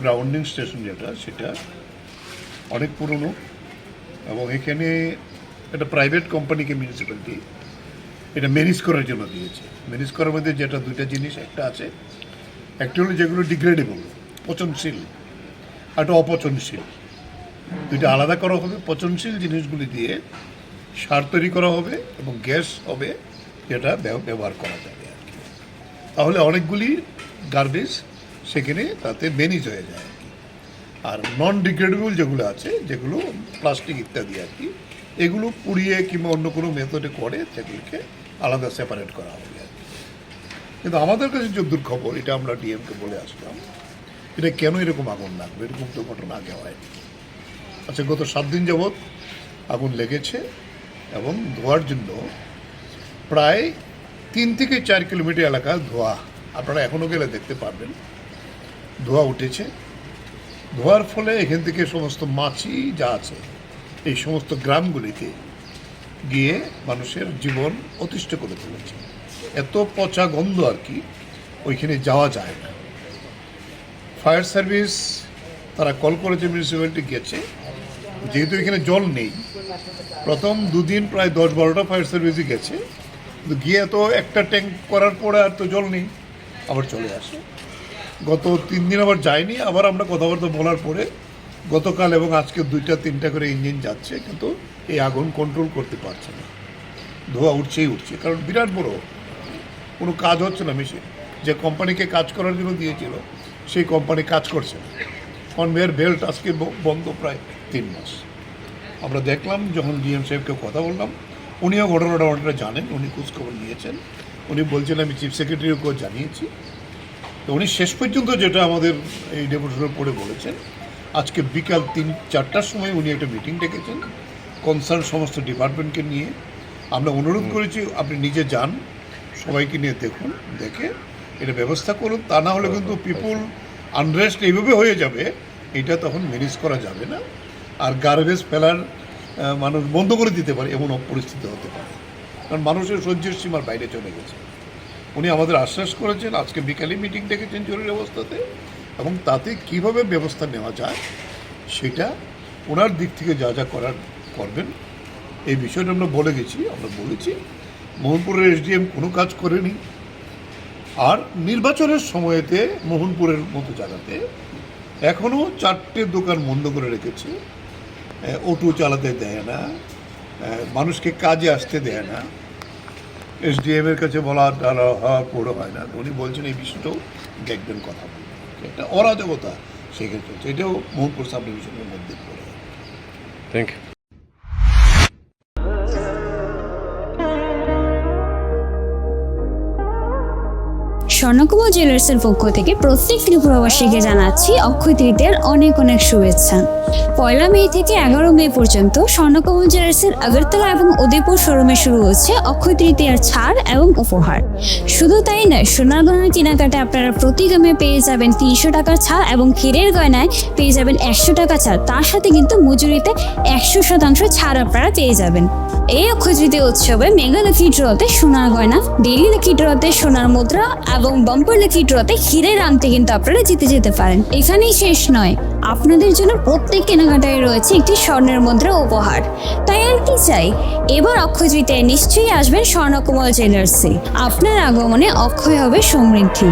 Grounding station যেটা, সেটা অনেক পুরনো এবং এখানে একটা প্রাইভেট কোম্পানিকে মিউনিসিপ্যালিটি এটা ম্যানেজ করার জন্য দিয়েছে। ম্যানেজ করার মধ্যে যেটা দুইটা জিনিস, একটা আছে, একটা হলো যেগুলো ডিগ্রেডেবল পচনশীল একটা অপচনশীল। দুইটা আলাদা করা হবে, পচনশীল জিনিসগুলি দিয়ে সার তৈরি করা হবে এবং গ্যাস হবে যেটা ব্যবহার করা যাবে আর কি। তাহলে অনেকগুলি গার্বেজ সেখানে তাতে ম্যানেজ হয়ে যায় আর কি। আর নন ডিগ্রেডেবল যেগুলো আছে, যেগুলো প্লাস্টিক ইত্যাদি আর কি, এগুলো পুড়িয়ে কিংবা অন্য কোনো মেথডে করে, সেগুলিকে আলাদা সেপারেট করা হবে আর কি। কিন্তু আমাদের কাছে যে দুর্খবর, এটা আমরা ডিএমকে বলে আসলাম, এটা কেন এরকম আগুন লাগবে এরকম তো ঘটনা আগে হয়নি। আচ্ছা গত সাত দিন যাবৎ আগুন লেগেছে এবং ধোয়ার জন্য প্রায় তিন থেকে চার কিলোমিটার এলাকা ধোয়া। আপনারা এখনও গেলে দেখতে পারবেন। ধোয়া উঠেছে। ধোয়ার ফলে এখান থেকে সমস্ত মাছি যা আছে, এই সমস্ত গ্রামগুলিতে গিয়ে মানুষের জীবন অতিষ্ঠ করে তুলেছে। এত পচা গন্ধ আর কি ওইখানে যাওয়া যায় না। ফায়ার সার্ভিস তারা কল করেছে মিউনিসিপ্যালিটি গেছে। যেহেতু এখানে জল নেই, প্রথম দুদিন প্রায় দশ বারোটা ফায়ার সার্ভিসই গেছে। কিন্তু গিয়ে তো একটা ট্যাঙ্ক করার পরে আর তো জল নেই, আবার চলে আসে। গত তিন দিন আবার যায়নি, আবার আমরা কথাবার্তা বলার পরে গতকাল এবং আজকে দুইটা, তিনটা করে ইঞ্জিন যাচ্ছে, কিন্তু এই আগুন কন্ট্রোল করতে পারছে না। ধোয়া উঠছেই উঠছে, কারণ বিরাট বড় কোনো কাজ হচ্ছে না মেশিন যে কোম্পানিকে কাজ করার জন্য দিয়েছিল, সেই কোম্পানি কাজ করছে না। কনভেয়ার বেল্ট আজকে বন্ধ প্রায় তিন মাস। আমরা দেখলাম, যখন ডিএম সাহেবকে কথা বললাম, উনিও ঘটনাটা অনেকটা জানেন, উনি খোঁজখবর নিয়েছেন। উনি বলছেন, আমি চিফ সেক্রেটারিকেও জানিয়েছি তো উনি শেষ পর্যন্ত যেটা আমাদের এই ডেপুটেশনের পড়ে বলেছেন আজকে বিকাল তিন চারটার সময় উনি একটা মিটিং ডেকেছেন কনসার্ন সমস্ত ডিপার্টমেন্টকে নিয়ে। আমরা অনুরোধ করেছি আপনি নিজে যান সবাইকে নিয়ে দেখুন দেখে এটা ব্যবস্থা করুন তা না হলে কিন্তু পিপুল আনরেস্ট এইভাবে হয়ে যাবে এটা তখন ম্যানেজ করা যাবে না। আর গার্বেজ ফেলার মানুষ বন্ধ করে দিতে পারে এমন পরিস্থিতি হতে পারে। কারণ মানুষের সহ্যের সীমার বাইরে চলে গেছে। উনি আমাদের আশ্বাস করেছেন, আজকে বিকালে মিটিং ডেকেছেন জরুরি অবস্থাতে, এবং তাতে কীভাবে ব্যবস্থা নেওয়া যায় সেটা ওনার দিক থেকে যা যা করার করবেন, এই বিষয়টা আমরা বলে গেছি, আমরা বলেছি, মোহনপুরের এসডিএম কোনো কাজ করেনি। আর নির্বাচনের সময়েতে মোহনপুরের মতো জায়গাতে এখনও চারটে দোকান বন্ধ করে রেখেছে অটো চালাতে দেয় না মানুষকে কাজে আসতে দেয় না। এসডিএম এর কাছে বলা টালা হওয়া পুরো হয় না। উনি বলছেন এই বিষয়টাও দেখবেন কথা বলবেন একটা অরাজকতা সেখানে চলছে এটাও মোহনপুর সাব ডিভিশনের মধ্যে পড়ে থ্যাংক ইউ স্বর্ণকুমার জুয়েলার্সের পক্ষ থেকে প্রত্যেক ত্রিপুরাবাসীকে জানাচ্ছি অক্ষয় তৃতীয়ার অনেক অনেক শুভেচ্ছা। পয়লা মে থেকে এগারো মে পর্যন্ত স্বর্ণকুমার জুয়েলার্সের আগরতলা এবং উদয়পুর শোরুমে শুরু হচ্ছে অক্ষয় তৃতীয়ার ছাড় এবং উপহার। শুধু তাই নয় সোনার গয়নার কেনাকাটা আপনারা প্রতি গ্রামে পেয়ে যাবেন তিনশো টাকা ছাড় এবং ক্ষীরের গয়নায় পেয়ে যাবেন একশো টাকা ছাড়। তার সাথে কিন্তু মজুরিতে একশো শতাংশ ছাড় আপনারা পেয়ে যাবেন। এই অক্ষয় তৃতীয় উৎসবে মেগা লাকি ড্রতে সোনার গয়না, ডেইলি লাকি ড্রতে সোনার মুদ্রা এবং বাম্পার লাকি ড্রতে হিরের আংটি কিন্তু আপনারা জিতে যেতে পারেন। এখানেই শেষ নয়, আপনাদের জন্য প্রত্যেক কেনাকাটায় রয়েছে একটি স্বর্ণের মুদ্রা উপহার। তাই আর কি চাই? এবার অক্ষয় তৃতীয়ায় নিশ্চয়ই আসবেন স্বর্ণকমল জুয়েলার্সে। আপনার আগমনে অক্ষয় হবে সমৃদ্ধি।